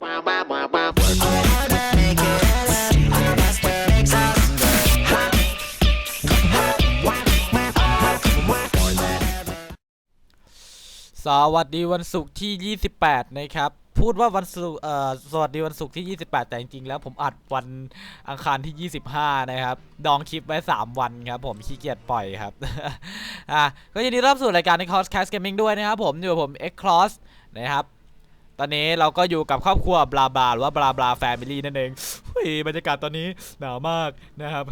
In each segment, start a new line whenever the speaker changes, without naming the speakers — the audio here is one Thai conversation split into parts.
สวัสดีวันศุกร์ที่ 28 นะครับ พูดว่าวันศุกร์เอ่อสวัสดีวันศุกร์ที่ 28 แต่จริงๆ แล้วผมอัดวันอังคารที่ 25 นะครับ ดองคลิปไว้ 3 วันครับ ผมขี้เกียจปล่อยครับ อะ ก็ยินดีรับสู่รายการใน Cross Cast Gaming ด้วยนะครับผม อยู่กับผม X Cross นะครับ ตอนนี้เราก็อยู่กับครอบครัวบลาบลาหรือว่าบลาบลาแฟมิลี่นั่นเองเฮ้ยบรรยากาศตอนนี้หนาวมากนะครับ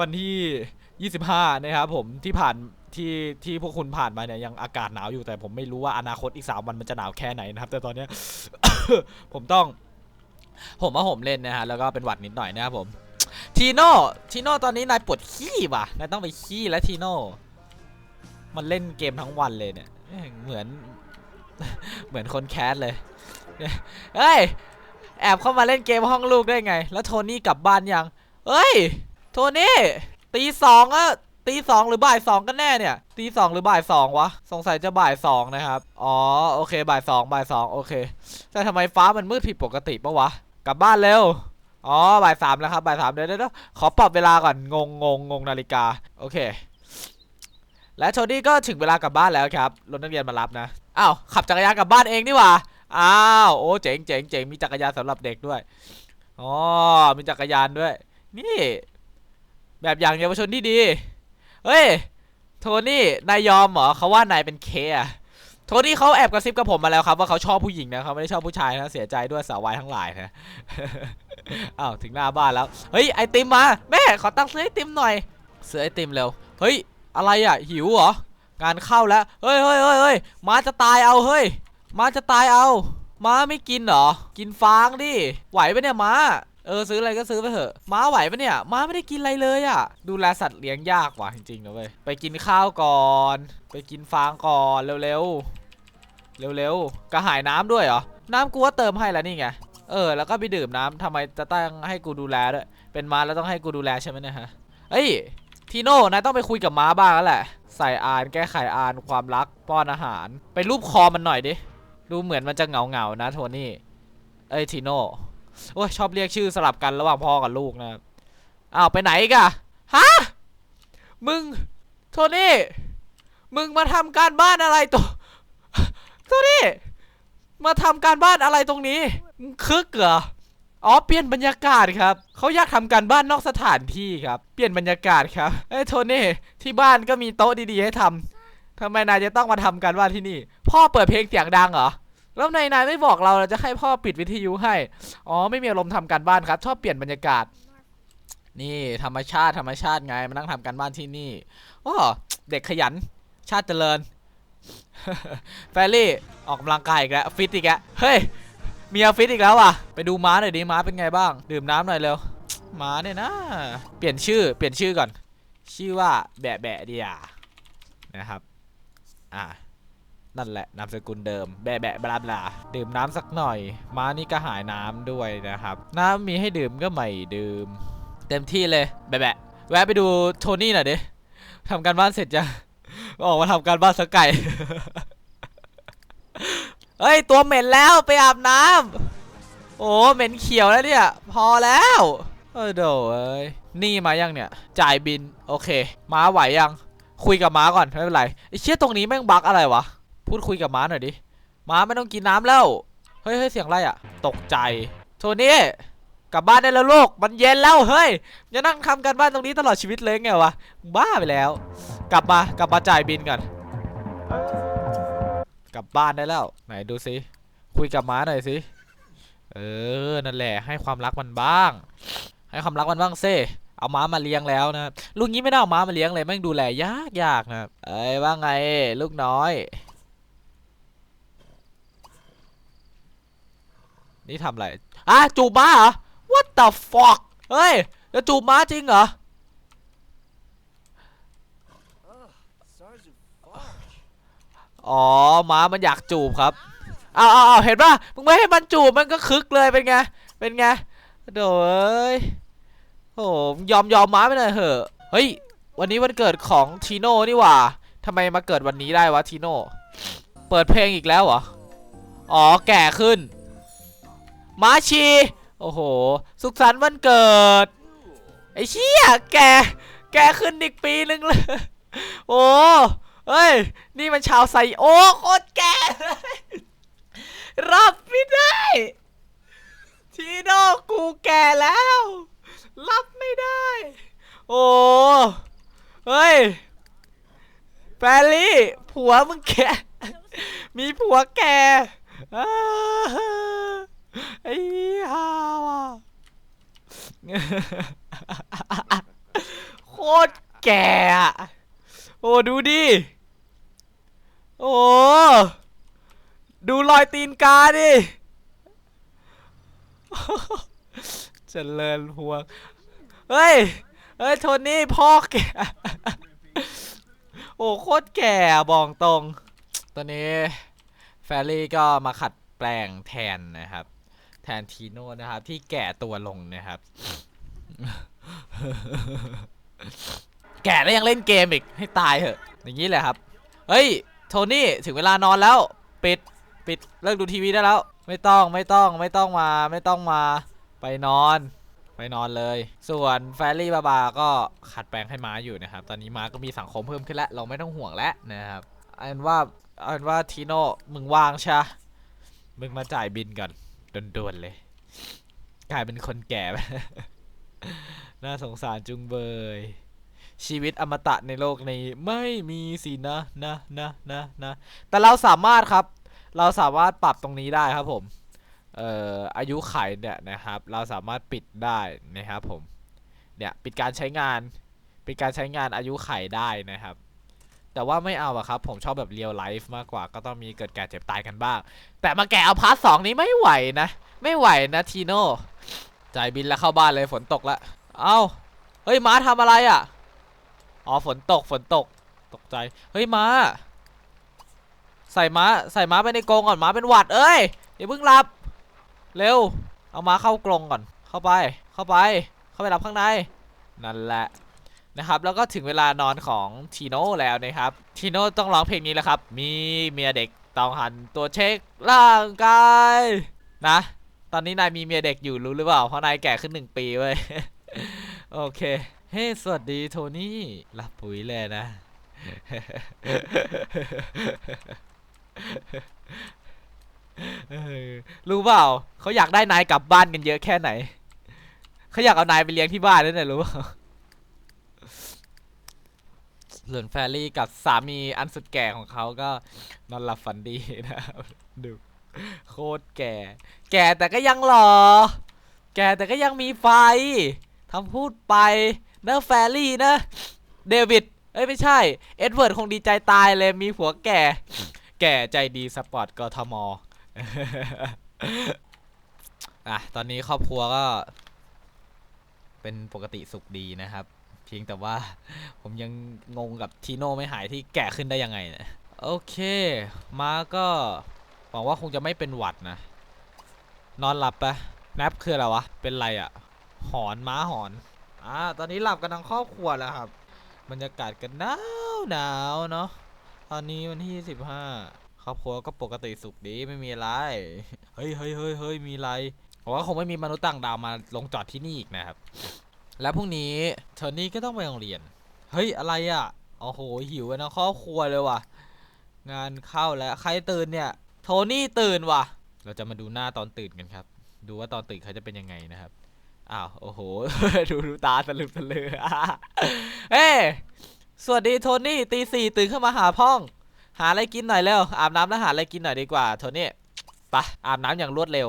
วันที่ 25 นะครับผมที่ผ่านที่ที่พวกคุณผ่านมาเนี่ยยังอากาศหนาวอยู่แต่ผมไม่รู้ว่าอนาคตอีก 3 วันมันจะหนาวแค่ไหนนะครับ แต่ตอนนี้ ผมต้อง ผมว่าผมเล่นนะฮะแล้วก็เป็นหวัดนิดหน่อยนะครับผมทีโน่ทีโน่ตอนนี้นายปวดขี้ว่ะนายต้องไปขี้แล้วทีโน่มันเล่นเกมทั้งวันเลยเนี่ยเหมือน เหมือนคนแคสเลย เฮ้ย แอบเข้ามาเล่นเกมห้องลูกได้ไง แล้วโทนี่กลับบ้านยัง เฮ้ย โทนี่ตีสองอะตีสองหรือบ่ายสองกันแน่เนี่ยตีสองหรือบ่ายสองวะ สงสัยจะบ่ายสองนะครับ อ๋อโอเคบ่ายสองบ่ายสองโอเค แต่ทำไมฟ้ามันมืดผิดปกติปะวะ กลับบ้านเร็ว อ๋อบ่ายสามแล้วครับบ่ายสามเดี๋ยวเดี๋ยวเดี๋ยวขอปรับเวลาก่อนงงงงงงนาฬิกา โอเค และโทนี่ก็ถึงเวลากลับบ้านแล้วครับรถนักเรียนมารับนะอ้าวขับจักรยานกลับบ้านเองนี่หว่าอ้าวโอ้เจ๋งเจ๋งเจ๋งมีจักรยานสำหรับเด็กด้วยอ๋อมีจักรยานด้วย นี่ แบบอย่างเยาวชนที่ดีเฮ้ยโทนี่นายยอมเหรอเขาว่านายเป็นเคอะโทนี่เขาแอบกระซิบกับผมมาแล้วครับว่าเขาชอบผู้หญิงนะเขาไม่ได้ชอบผู้ชายนะเสียใจด้วยสาววายทั้งหลายนะอ้าวถึงหน้าบ้านแล้วเฮ้ยไอติมมาแม่ขอตังค์ซื้อไอติมหน่อยซื้อไอติมเร็วเฮ้ย อะไรอะ หิวเหรองานเข้าแล้วเฮ้ยเฮ้ยเฮ้ยเฮ้ยม้าจะตายเอาเฮ้ยม้าจะตายเอา ม้าไม่กินเหรอ กินฟางดิไหวปะเนี่ยม้าเออซื้ออะไรก็ซื้อไปเถอะม้าไหวปะเนี่ยม้าไม่ได้กินอะไรเลยอะ่ะ ดูแลสัตว์เลี้ยงยากว่ะจริงๆนะเว้ยไปกินข้าวก่อน ไปกินฟางก่อนเร็วๆเร็วๆกระหายน้ำด้วยเหรอน้ำกูว่าเติมให้แล้วนี่ไงเออแล้วก็ไปดื่มน้ำทำไมจะต้องให้กูดูแลด้วยเป็นม้าแล้วต้องให้กูดูแลใช่ไหมเนี่ยฮะเอ้ย ทีโน่นายต้องไปคุยกับม้าบ้างแล้วแหละ ใส่อานแก้ไขอานความรักป้อนอาหาร ไปรูปคอมันหน่อยดิ ดูเหมือนมันจะเหงาเหงานะโทนี่ เอ้ยทีโน่โอ้ยชอบเรียกชื่อสลับกันระหว่างพ่อกับลูกนะครับ อ้าวไปไหนกะฮะ มึงโทนี่ มึงมาทำการบ้านอะไรตัวโทนี่ มาทำการบ้านอะไรตรงนี้มึงคึกเหรอ อ๋อเปลี่ยนบรรยากาศครับเขาอยากทำการบ้านนอกสถานที่ครับ เปลี่ยนบรรยากาศครับเอ้โทนี่ที่บ้านก็มีโต๊ะดีๆให้ทำทำไมนายจะต้องมาทำการบ้านที่นี่ พ่อเปิดเพลงเสียงดังเหรอแล้วนายนายไม่บอกเราเราจะให้พ่อปิดวิทยุให้ อ๋อไม่มีอารมณ์ทำการบ้านครับ ชอบเปลี่ยนบรรยากาศ นี่ธรรมชาติธรรมชาติไงมานั่งทำการบ้านที่นี่โอ้เด็กขยัน ชาติเจริญแฟรี่ออกกำลังกายอีกแล้วฟิตอีกแล้วเฮ้ย มีอาฟิตอีกแล้วว่ะ ไปดูม้าหน่อยดิม้าเป็นไงบ้าง ดื่มน้ำหน่อยเร็วม้าเนี่ยนะ เปลี่ยนชื่อเปลี่ยนชื่อก่อน ชื่อว่าแบะแบะเดียนะครับ อ่านั่นแหละนามสกุลเดิม แบะแบะบลาบลาดื่มน้ำสักหน่อย ม้านี่ก็หายน้ำด้วยนะครับ น้ำมีให้ดื่มก็ไม่ดื่ม เต็มที่เลยแบะแบะแวะไปดูโทนี่หน่อยดิทำการบ้านเสร็จจะออกมาทำการบ้านสักไก่ เฮ้ย ตัวเหม็นแล้วไปอาบน้ำโอ้เหม็นเขียวแล้วเนี่ย พอแล้วเออโดเอ้ยนี่มายังเนี่ย จ่ายบิน โอเค ม้าไหวยัง คุยกับม้าก่อน ไม่เป็นไรไอ้เชี่ยตรงนี้แม่งบักอะไรวะ พูดคุยกับม้าหน่อยดิ ม้าไม่ต้องกินน้ำแล้ว เฮ้ยเฮ้ยเสียงอะไรอะตกใจ โทนี่กลับบ้านได้แล้วลูก มันเย็นแล้ว เฮ้ยจะนั่งทำกันบ้านตรงนี้ตลอดชีวิตเลยไงวะ บ้าไปแล้ว กลับมา กลับมาจ่ายบินก่อน กลับบ้านได้แล้ว ไหนดูสิคุยกับม้าหน่อยสิเออนั่นแหละให้ความรักมันบ้าง ให้ความรักมันบ้างเซ่เอาม้ามาเลี้ยงแล้วนะลูกนี้ไม่ได้เอาม้ามาเลี้ยงเลยแม่งดูแลยากยากนะครับเอ้ยว่าไงลูกน้อย นี่ทำอะไรอะจูบม้าเหรอ what the fuck เฮ้ยจะจูบม้าจริงเหรอ อ๋อหมามันอยากจูบครับเอาเอาเอาเห็นป่ะมึงไม่ให้มันจูบมันก็คึกเลยเป็นไงเป็นไงโดเอ้ยโอ้ยอมยอมหมาไปเลยเหอะเฮ้ยวันนี้วันเกิดของทีโน่นี่หว่าทำไมมาเกิดวันนี้ได้วะทีโน่เปิดเพลงอีกแล้วเหรออ๋อแก่ขึ้นมาชีโอ้โห สุขสันต์วันเกิด ไอ้เชี่ยแก แกขึ้นอีกปีนึงเลย โอ้ เฮ้ย นี่มันชาวไซโอโคตรแกเลยรับไม่ได้ ทีโน่กูแก่แล้ว รับไม่ได้ โอ้เฮ้ยแฟรรี่ผัวมึงแก่ มีผัวแก่อ้าไอ้ห่าวะโคตรแก่ โอ้ดูดิ โอ้ดูรอยตีนกาดิเจริญพวงเฮ้ย เฮ้ยโทนี่พ่อแก โอ้โคตรแก่บอกตรง ตอนนี้แฟรี่ก็มาขัดแปลงแทนนะครับ แทนทีโน่นะครับ ที่แก่ตัวลงนะครับ แก่แล้วยังเล่นเกมอีกให้ตายเถอะ อย่างนี้แหละครับ เฮ้ย โทนี่ถึงเวลานอนแล้ว ปิดปิดเลิกดูทีวีได้แล้ว ไม่ต้องไม่ต้องไม่ต้องมาไม่ต้องมาไปนอน ไปนอนเลย ส่วนแฟรี่บาบาก็ขัดแปลงให้ม้าอยู่นะครับ ตอนนี้ม้าก็มีสังคมเพิ่มขึ้นแล้ว เราไม่ต้องห่วงแล้วนะครับอาเป็นว่าอาเป็นว่าทีโน่มึงว่างใช่ปะมึงมาจ่ายบินก่อนด่วนๆเลย กลายเป็นคนแก่ น่าสงสารจุงเบย ชีวิตอมตะในโลกนี้ไม่มีสินะนะนะนะนะแต่เราสามารถครับ เราสามารถปรับตรงนี้ได้ครับผมเอ่ออายุไขเนี่ยนะครับ เราสามารถปิดได้นะครับผมเนี่ยปิดการใช้งานปิดการใช้งานอายุไขได้นะครับ แต่ว่าไม่เอาอะครับ ผมชอบแบบเรียลไลฟ์มากกว่าก็ต้องมีเกิดแก่เจ็บตายกันบ้าง แต่มาแกะเอาพาร์ทสองนี้ไม่ไหวนะ ไม่ไหวนะทีโน่จ่ายบินแล้วเข้าบ้านเลยฝนตกละเอ้าเฮ้ยม้าทำอะไรอะ่ะ อ๋อฝนตกฝนตกตกใจ เฮ้ยม้า ใส่ม้าใส่ม้าไปในกรงก่อนม้าเป็นหวัดเอ้ยอย่าเพิ่งหลับ เร็ว เอาม้าเข้ากรงก่อน เข้าไป เข้าไป เข้าไปหลับข้างในนั่นแหละนะครับ แล้วก็ถึงเวลานอนของทีโน่แล้วนะครับ ทีโน่ต้องร้องเพลงนี้แหละครับ มีเมียเด็กต้องหันตัวเช็คร่างกายนะ ตอนนี้นายมีเมียเด็กอยู่รู้หรือเปล่าเพราะนายแก่ขึ้นหนึ่งปีเว้ยโอเค เฮ้ สวัสดีโทนี่หลับปุ๋ยเลยนะ รู้เปล่า เขาอยากได้นายกลับบ้านกันเยอะแค่ไหน เขาอยากเอานายไปเลี้ยงที่บ้านนั่นแหละรู้เปล่าส่วนแฟรี่กับสามีอันสุดแก่ของเขาก็นอนหลับฝันดีนะดู โคตรแก่ แก่แต่ก็ยังหล่อ แก่แต่ก็ยังมีไฟทำพูดไป นะแฟรี่นะ เดวิด เอ้ย ไม่ใช่ เอ็ดเวิร์ดคงดีใจตายเลยมีผัวแก่ แก่ใจดีสปอร์ตกทมอะ ตอนนี้ครอบครัวก็ เป็นปกติสุขดีนะครับ เพียงแต่ว่าผมยังงงกับทีโน่ไม่หายที่แก่ขึ้นได้ยังไงเนี่ยโอเค มาก็หวังว่าคงจะไม่เป็นหวัดนะ นอนหลับปะแนปคืออะไรวะ เป็นไรอะหอนม้าหอน อ่าตอนนี้หลับกันทั้งครอบครัวแล้วครับ บรรยากาศกันหนาวหนาวเนาะตอนนี้วันที่สิบห้าครอบครัวก็ปกติสุขดีไม่มีอะไร เฮ้ยเฮ้ยเฮ้ยเฮ้ยมีอะไรผมว่าคงไม่มีมนุษย์ต่างดาวมาลงจอดที่นี่อีกนะครับ แล้วพรุ่งนี้เทอร์นี่ก็ต้องไปโรงเรียน เฮ้ยอะไรอะโอ้โหหิวกันทั้งครอบครัวเลยว่ะ งานเข้าแล้วใครตื่นเนี่ย โทนี่ตื่นว่ะ เราจะมาดูหน้าตอนตื่นกันครับ ดูว่าตอนตื่นเขาจะเป็นยังไงนะครับ อ้าว โอ้โห ดูดูตาสลึมสลือเฮ้สวัสดีโทนี่ตีสี่ตื่นขึ้นมาหาพ่อง หาอะไรกินหน่อยเร็ว อาบน้ำแล้วหาอะไรกินหน่อยดีกว่าโทนี่ไปะอาบน้ำอย่างรวดเร็ว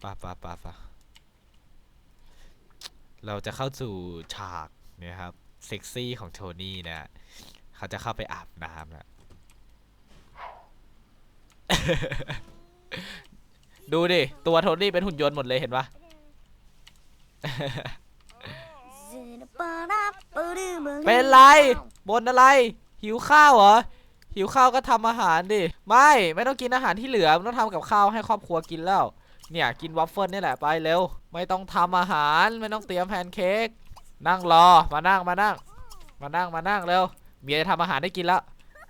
ไปะปะปะปะเราจะเข้าสู่ฉากเนี่ยครับเซ็กซี่ของโทนี่นะเขาจะเข้าไปอาบน้ำนะดูดิ ตัวโทนี่เป็นหุ่นยนต์หมดเลยเห็นปะ เป็นไร บนอะไร หิวข้าวเหรอ หิวข้าวก็ทำอาหารดิ ไม่ ไม่ต้องกินอาหารที่เหลือต้องทำกับข้าวให้ครอบครัวกินแล้ว เนี่ยกินวัฟเฟิลนี่แหละไปเร็ว ไม่ต้องทำอาหาร ไม่ต้องเตรียมแพนเค้ก นั่งรอ มานั่งมานั่ง มานั่งมานั่งเร็ว เมียจะทำอาหารให้กินแล้ว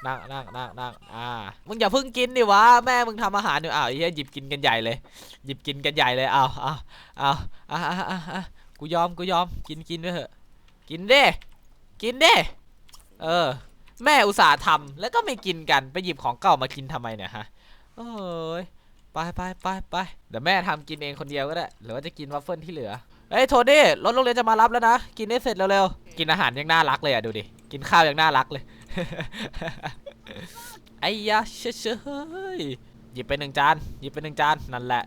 นั่งนั่งนั่งนั่งอ่า มึงอย่าเพิ่งกินดิวะ แม่มึงทำอาหารอยู่อ้าวไอ้เหี้ยหยิบกินกันใหญ่เลย หยิบกินกันใหญ่เลยอ้าวอ้าวอ้าวอะอะอะกูยอมกูยอมกินกินด้วยเถอะ กินเดิกินเดิเออ แม่อุตส่าห์ทำแล้วก็ไม่กินกันไปหยิบของเก่ามากินทำไมเนี่ยฮะโอ้ยไปไปไปไปเดี๋ยวแม่ทำกินเองคนเดียวก็ได้หรือว่าจะกินวัฟเฟิลที่เหลือเฮ้ยโทนี่รถโรงเรียนจะมารับแล้วนะ กินให้เสร็จเร็วๆกินอาหารยังน่ารักเลยอะดูดิกินข้าวยังน่ารักเลย ไอ้ยะเชยเชยหยิบไปหนึ่งจานหยิบไปหนึ่งจานนั่นแหละ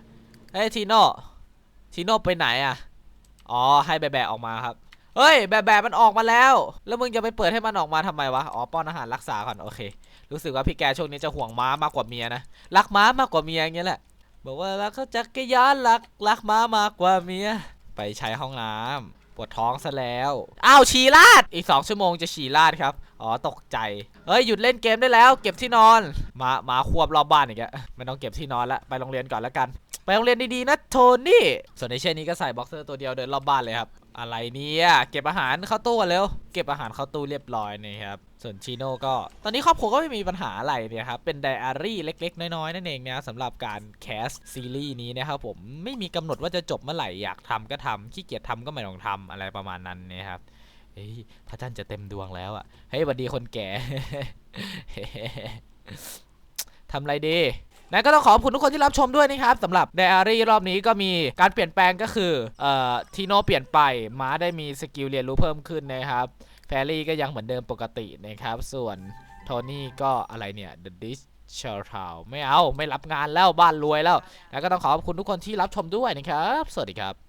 เฮ้ยทีโน่ทีโน่ไปไหนอะอ๋อให้แบะแบะออกมาครับเฮ้ยแบะแบะมันออกมาแล้ว แล้วมึงจะไปเปิดให้มันออกมาทำไมวะ อ๋อป้อนอาหารรักษาก่อน โอเค รู้สึกว่าพี่แกช่วงนี้จะห่วงม้ามากกว่าเมียนะ รักม้ามากกว่าเมียอย่างเงี้ยแหละ บอกว่ารักเขาจักรยานรักรักม้ามากกว่าเมีย ไปใช้ห้องน้ำ ปวดท้องซะแล้วอ้าวฉี่ราดอีก 2 ชั่วโมงจะฉี่ราดครับอ๋อตกใจเฮ้ยหยุดเล่นเกมได้แล้ว เก็บที่นอนมามาควบรอบบ้านอีกแล้วไม่ต้องเก็บที่นอนละไปโรงเรียนก่อนแล้วกัน ไปโรงเรียนดีๆนะโทนี่ส่วนในเช่นนี้ก็ใส่บ็อกเซอร์ตัวเดียวเดินรอบบ้านเลยครับ อะไรเนี่ยเก็บอาหารเข้าตู้กันเร็วเก็บอาหารเข้าตู้เรียบร้อยนี่ครับส่วนชิโน่ก็ตอนนี้ครอบครัวก็ไม่มีปัญหาอะไรเนี่ยครับเป็นไดอารี่เล็ก ๆ น้อยๆนั่นเองนะสำหรับการแคสซีรีส์นี้นะครับผมไม่มีกำหนดว่าจะจบเมื่อไหร่อยากทำก็ทำขี้เกียจทำก็ไม่ต้องทำอะไรประมาณนั้นนะครับเฮ้ยพระจันทร์จะเต็มดวงแล้วอะเฮ้ยสวัสดีคนแก่ทำไรดี นะก็ต้องขอบคุณทุกคนที่รับชมด้วยนะครับสำหรับไดอารี่รอบนี้ก็มีการเปลี่ยนแปลงก็คือเอ่อทีโนเปลี่ยนไปม้าได้มีสกิลเรียนรู้เพิ่มขึ้นนะครับแฟรี่ก็ยังเหมือนเดิมปกตินะครับ ส่วนโทนี่ก็อะไรเนี่ย The Dish c h a r t o w ไม่เอาไม่รับงานแล้วบ้านรวยแล้วนะก็ต้องขอบคุณทุกคนที่รับชมด้วยนะครับ สวัสดีครับ